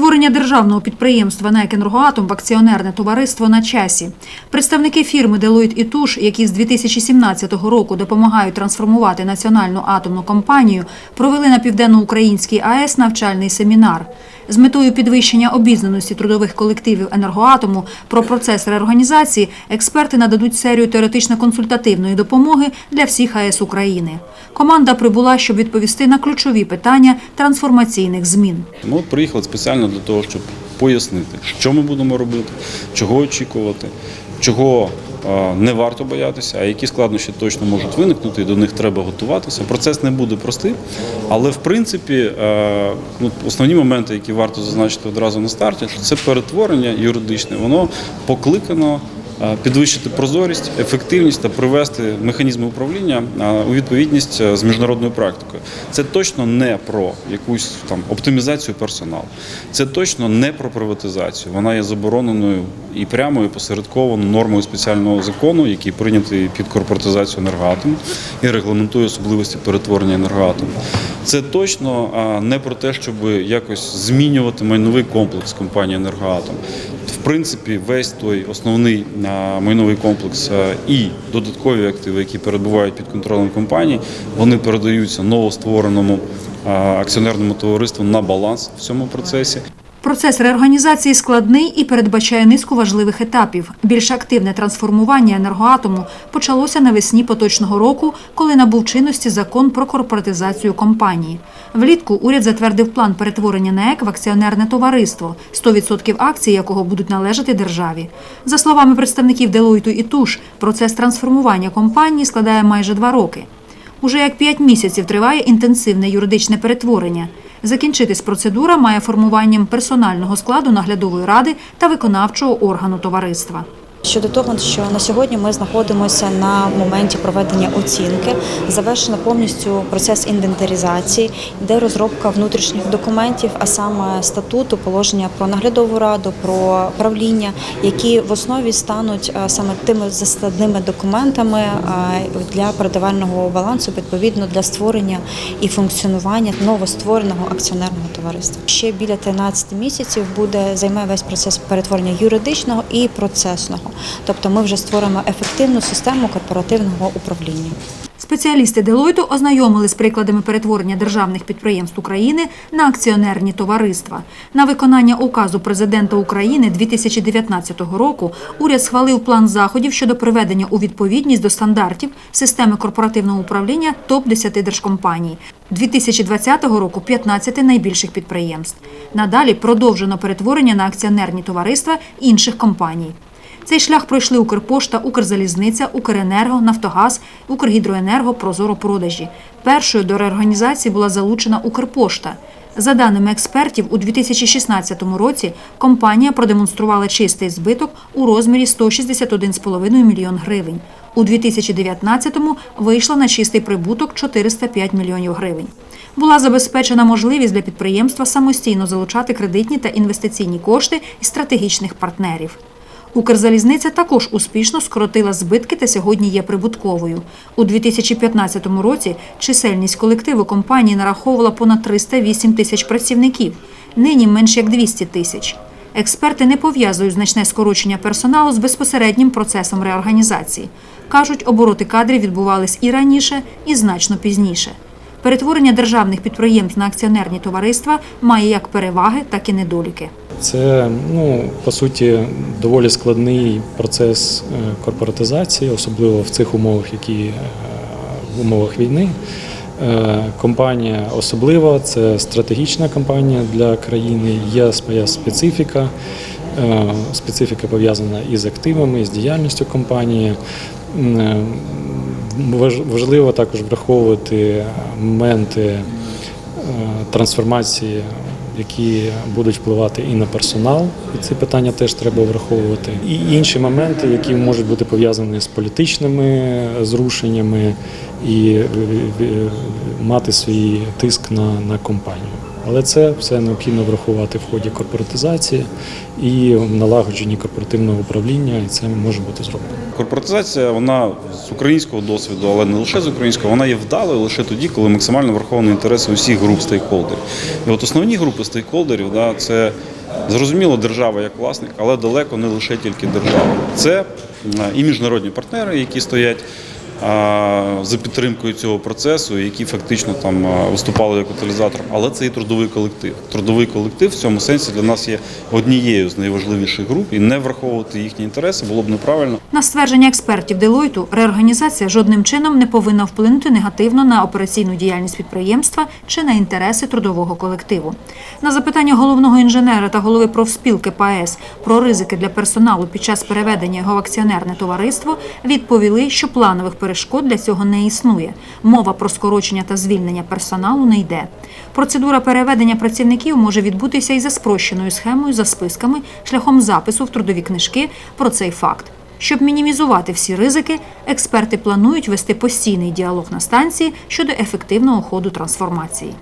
Перетворення державного підприємства НЕК «Енергоатом» в акціонерне товариство на часі. Представники фірми Делоїд і Туш, які з 2017 року допомагають трансформувати національну атомну компанію, провели на південноукраїнській АЕС навчальний семінар. З метою підвищення обізнаності трудових колективів енергоатому про процес реорганізації експерти нададуть серію теоретично-консультативної допомоги для всіх АЕС України. Команда прибула, щоб відповісти на ключові питання трансформаційних змін. Ми приїхали спеціально для того, щоб пояснити, що ми будемо робити, чого очікувати, чого не варто боятися, а які складнощі точно можуть виникнути, і до них треба готуватися. Процес не буде простий, але в принципі е, ну, основні моменти, які варто зазначити одразу на старті, що це перетворення юридичне, воно покликано. Е, Підвищити прозорість, ефективність та привести механізми управління е, у відповідність е, з міжнародною практикою. Це точно не про якусь там оптимізацію персоналу. Це точно не про приватизацію. Вона є забороненою і прямо і посередковано нормою спеціального закону, який прийнятий під корпоратизацію енергоатому і регламентує особливості перетворення енергоатому. Це точно не про те, щоб якось змінювати майновий комплекс компанії енергоатом. Принципі, весь той основний майновий комплекс і додаткові активи, які перебувають під контролем компанії, вони передаються новоствореному акціонерному товариству на баланс в цьому процесі. Процес реорганізації складний і передбачає низку важливих етапів. Більш активне трансформування енергоатому почалося навесні поточного року, коли набув чинності закон про корпоратизацію компанії. Влітку уряд затвердив план перетворення НЕК в акціонерне товариство, 100% акцій якого будуть належати державі. За словами представників Делойту і Туш, процес трансформування компанії складає майже два роки. Уже як п'ять місяців триває інтенсивне юридичне перетворення. Закінчитись процедура має формуванням персонального складу наглядової ради та виконавчого органу товариства. Щодо того, що на сьогодні ми знаходимося на моменті проведення оцінки, завершено повністю процес інвентаризації, де розробка внутрішніх документів, а саме статуту, положення про наглядову раду, про правління, які в основі стануть е, саме тими заставними документами е, для передавального балансу, відповідно для створення і функціонування новоствореного акціонерного товариства. Ще біля 13 місяців буде займе весь процес перетворення юридичного і процесного. Тобто ми вже створимо ефективну систему корпоративного управління. Спеціалісти Делойту ознайомили з прикладами перетворення державних підприємств України на акціонерні товариства. На виконання указу президента України 2019 року уряд схвалив план заходів щодо приведення у відповідність до стандартів системи корпоративного управління топ-10 держкомпаній. 2020 року 15 найбільших підприємств. Надалі продовжено перетворення на акціонерні товариства інших компаній. Цей шлях пройшли Укрпошта, Укрзалізниця, Укренерго, Нафтогаз, Укргідроенерго, Прозоро-продажі. Першою до реорганізації була залучена Укрпошта. За даними експертів, у 2016 році компанія продемонструвала чистий збиток у розмірі 161,5 мільйон гривень. У 2019-му вийшла на чистий прибуток 405 мільйонів гривень. Була забезпечена можливість для підприємства самостійно залучати кредитні та інвестиційні кошти із стратегічних партнерів. Укрзалізниця також успішно скоротила збитки та сьогодні є прибутковою. У 2015 році чисельність колективу компанії нараховувала понад 308 тисяч працівників, нині менш як 200 тисяч. Експерти не пов'язують значне скорочення персоналу з безпосереднім процесом реорганізації. Кажуть, обороти кадрів відбувались і раніше, і значно пізніше. Перетворення державних підприємств на акціонерні товариства має як переваги, так і недоліки. Це ну по суті доволі складний процес е, корпоратизації, особливо в цих умовах, які е, в умовах війни. Е, Компанія особлива, це стратегічна компанія для країни, є своя специфіка. Е, Специфіка пов'язана із активами, з діяльністю компанії. Е, Важливо також враховувати моменти е, трансформації, які будуть впливати і на персонал, і ці питання теж треба враховувати. І інші моменти, які можуть бути пов'язані з політичними зрушеннями і мати свій тиск на, на компанію. Але це все необхідно врахувати в ході корпоратизації і налагодженні корпоративного управління, і це може бути зроблено. Корпоратизація, вона з українського досвіду, але не лише з українського, вона є вдалою лише тоді, коли максимально враховані інтереси усіх груп стейкхолдерів. І от основні групи стейкхолдерів да, це зрозуміло держава як власник, але далеко не лише тільки держава. Це е, і міжнародні партнери, які стоять за підтримкою цього процесу, які фактично там виступали як каталізатором, але це і трудовий колектив. Трудовий колектив в цьому сенсі для нас є однією з найважливіших груп, і не враховувати їхні інтереси було б неправильно. На ствердження експертів Делойту, реорганізація жодним чином не повинна вплинути негативно на операційну діяльність підприємства чи на інтереси трудового колективу. На запитання головного інженера та голови профспілки ПАЕС про ризики для персоналу під час переведення його в акціонерне товариство відповіли, що планових перешкод для цього не існує. Мова про скорочення та звільнення персоналу не йде. Процедура переведення працівників може відбутися і за спрощеною схемою за списками шляхом запису в трудові книжки про цей факт. Щоб мінімізувати всі ризики, експерти планують вести постійний діалог на станції щодо ефективного ходу трансформації.